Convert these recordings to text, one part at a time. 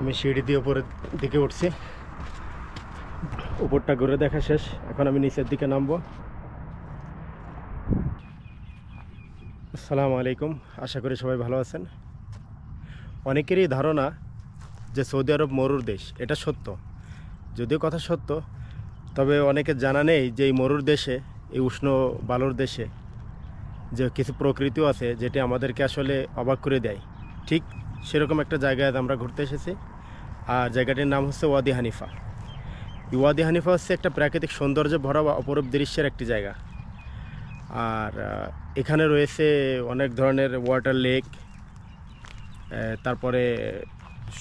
আমি সিঁড়ি দিয়ে উপরের দিকে উঠছি। উপরটা ঘুরে দেখা শেষ। এখন আমি নিচের দিকে নামবো। আসসালামু আলাইকুম। আশা করি সবাই ভালো আছেন। অনেকেরই ধারণা যে সৌদি আরব মরুর দেশ, এটা সত্য। যদিও কথা সত্য, তবে অনেকে জানা নেই যে এই মরুর দেশে, এই উষ্ণ বালুর দেশে যে কিছু প্রকৃতিও আছে, যেটি আমাদেরকে আসলে অবাক করে দেয়। ঠিক সেরকম একটা জায়গায় আমরা ঘুরতে এসেছি। আর জায়গাটির নাম হচ্ছে ওয়াদি হানিফা। ওয়াদি হানিফা হচ্ছে একটা প্রাকৃতিক সৌন্দর্য ভরা বা অপরূপ দৃশ্যের একটি জায়গা। আর এখানে রয়েছে অনেক ধরনের ওয়াটার লেক তারপরে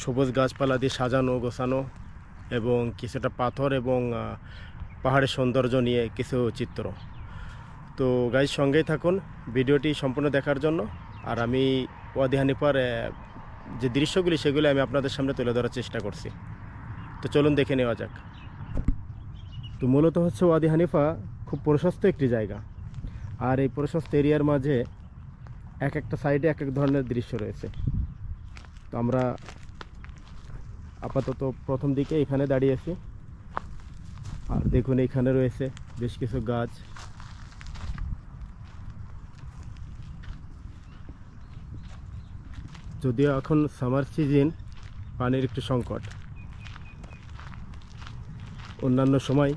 সবুজ গাছপালা দিয়ে সাজানো, গোছানো এবং কিছুটা পাথর এবং পাহাড়ের সৌন্দর্য নিয়ে কিছু চিত্র। তো গাইজ সঙ্গেই থাকুন, ভিডিওটি সম্পূর্ণ দেখার জন্য। আর আমি ওয়াদি হানিফার যে দৃশ্যগুলি সেগুলি আমি আপনাদের সামনে তুলে ধরার চেষ্টা করছি। তো চলুন দেখে নেওয়া যাক। তো মূলত হচ্ছে ওয়াদি হানিফা খুব প্রশস্ত একটি জায়গা। আর এই প্রশস্ত এরিয়ার মাঝে এক একটা সাইডে এক এক ধরনের দৃশ্য রয়েছে। তো আমরা আপাতত প্রথম দিকে এখানে দাঁড়িয়ে আছি। আর দেখুন এখানে রয়েছে বেশ কিছু গাছ। যদিও এখন সামার সিজন পানির একটু সংকট। অন্যান্য সময়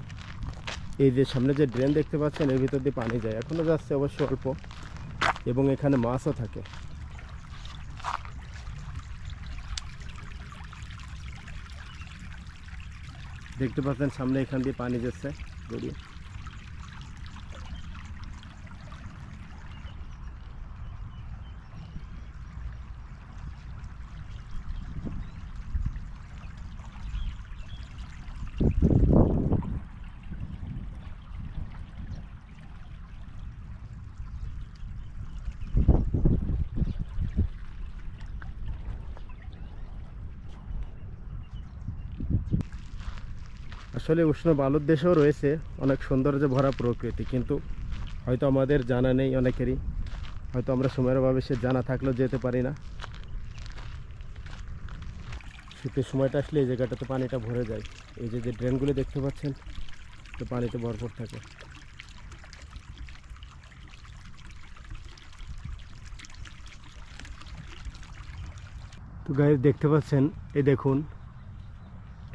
এই যে সামনে যে ড্রেন দেখতে পাচ্ছেন, এর ভিতর দিয়ে পানি যায়। এখনও যাচ্ছে অবশ্য অল্প, এবং এখানে মাছও থাকে। দেখতে পাচ্ছেন সামনে এখান দিয়ে পানি যাচ্ছে, গড়িয়ে। আসলে উষ্ণ বালুর দেশেও রয়েছে অনেক সৌন্দর্যে ভরা প্রকৃতি, কিন্তু হয়তো আমাদের জানা নেই অনেকেরই। হয়তো আমরা সময়ের অভাবে সে জানা থাকলেও যেতে পারি না। শীতের সময়টা আসলে এই জায়গাটাতে পানিটা ভরে যায়। এই যে যে ড্রেনগুলো দেখতে পাচ্ছেন, তো পানিতে ভরপুর থাকে। তো গায়ে দেখতে পাচ্ছেন, এই দেখুন,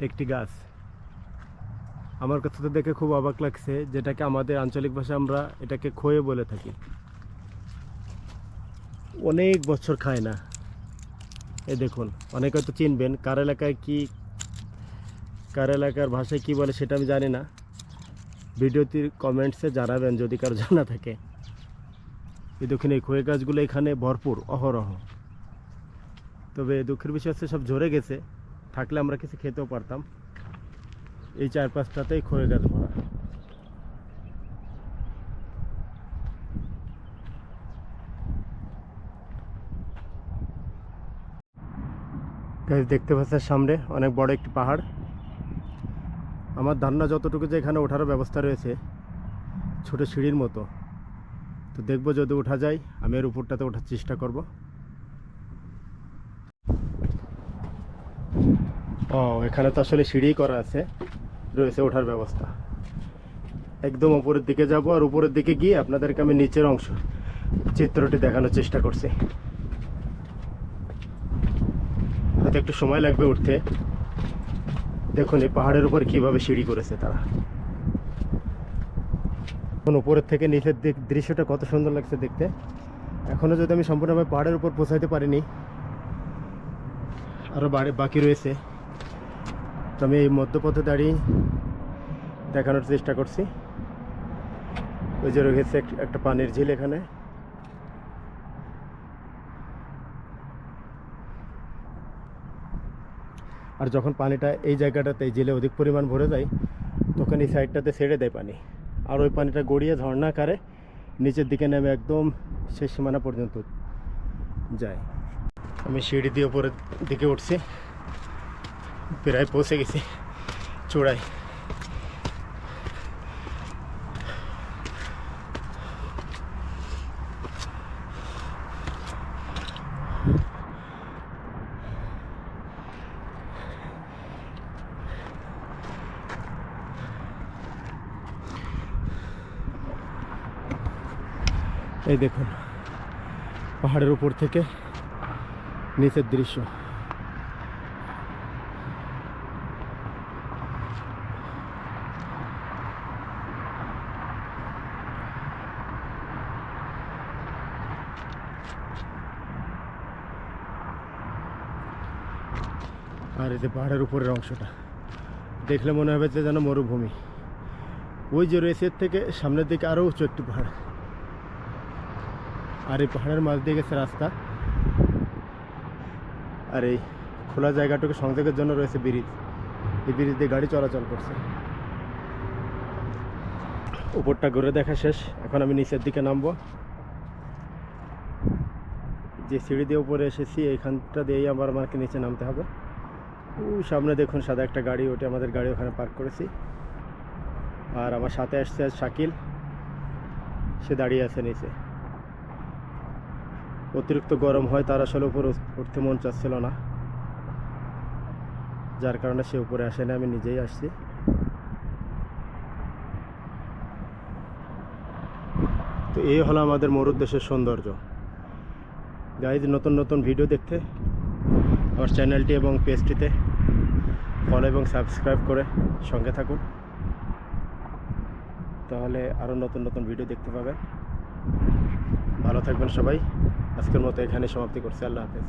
একটি গাছ। আমার কাছে তো দেখে খুব অবাক লাগছে, যেটাকে আমাদের আঞ্চলিক ভাষায় আমরা এটাকে খয়ে বলে থাকি। অনেক বছর খায় না। এ দেখুন, অনেকে হয়তো চিনবেন, কার এলাকায় কী, কার এলাকার ভাষায় কী বলে সেটা আমি জানি না। ভিডিওটির কমেন্টসে জানাবেন যদি কারও জানা থাকে। এই দেখুন, এই খয়ে গাছগুলো এখানে ভরপুর, অহরহ। তবে দুঃখের বিষয় হচ্ছে সব ঝরে গেছে, থাকলে আমরা কিছু খেতেও পারতাম। এই চার পাঁচটাতেই খয়ে গাছ ভরা। গাছ দেখতে পাচ্ছেন সামনে অনেক বড় একটি পাহাড়। আমার ধারণা যতটুকু যে এখানে ওঠারও ব্যবস্থা রয়েছে, ছোট সিঁড়ির মতো। তো দেখব যদি ওঠা যায়, আমি এর উপরটাতে ওঠার চেষ্টা করব। ও, এখানে তো আসলে সিঁড়ি করা আছে। রয়েছে ওঠার ব্যবস্থা। একদম উপরের দিকে যাব আর উপরের দিকে গিয়ে আপনাদেরকে আমি নিচের অংশ চিত্রটি দেখানোর চেষ্টা করছি। হয়তো একটু সময় লাগবে উঠতে। দেখুন এই পাহাড়ের উপর কীভাবে সিঁড়ি করেছে তারা। এখন উপরের থেকে নিচের দিক দৃশ্যটা কত সুন্দর লাগছে দেখতে। এখনও যদি আমি সম্পূর্ণভাবে পাহাড়ের উপর পৌঁছাইতে পারিনি আরও বাড়ি বাকি রয়েছে। তো আমি এই মধ্যপথে দাঁড়িয়ে দেখানোর চেষ্টা করছি। ওই যে রয়েছে একটা পানির ঝিল এখানে। আর যখন পানিটা এই জায়গাটাতে জেলে অধিক পরিমাণ ভরে যায়, তখন এই সাইডটাতে ছেড়ে দেয় পানি। আর ওই পানিটা গড়িয়ে ঝর্ণা আকারে নিচের দিকে নেমে একদম শেষ সীমানা পর্যন্ত যায়। আমি সিঁড়ি দিয়ে উপরের দিকে উঠছি। প্রায় পৌঁছে গেছি চূড়ায়। এই দেখুন, পাহাড়ের উপর থেকে নিচের দৃশ্য। আর এই যে পাহাড়ের উপরের অংশটা, দেখলে মনে হবে যে যেন মরুভূমি। ওই যে রয়েছে থেকে সামনের দিকে আরও উঁচু একটি পাহাড়। আর এই পাহাড়ের মাঝ দিয়ে গেছে রাস্তা। আর এই খোলা জায়গাটুকু সংযোগের জন্য রয়েছে ব্রিজ। এই ব্রিজ দিয়ে গাড়ি চলাচল করছে। উপরটা ঘুরে দেখা শেষ। এখন আমি নিচের দিকে নামবো। যে সিঁড়ি দিয়ে উপরে এসেছি, এইখানটা দিয়েই আমার আমাকে নিচে নামতে হবে। ও সামনে দেখুন সাদা একটা গাড়ি, ওটা আমাদের গাড়ি ওখানে পার্ক করেছি। আর আমার সাথে আসছে শাকিল। সে দাঁড়িয়ে আছে নিচে। অতিরিক্ত গরম হয়, তার আসলে উপরে উঠতে মন চাচ্ছিল না। যার কারণে সে উপরে আসে না আমি নিজেই আসছি। তো এই হলো আমাদের মরুর দেশের সৌন্দর্য। গাইজ নতুন নতুন ভিডিও দেখতে আমার চ্যানেলটি এবং পেজটিতে ফলো এবং সাবস্ক্রাইব করে সঙ্গে থাকুন। তাহলে আরও নতুন নতুন ভিডিও দেখতে পাবেন। ভালো থাকবেন সবাই। আজকের মতো এখানে সমাপ্তি করছি। আল্লাহ হাফেজ।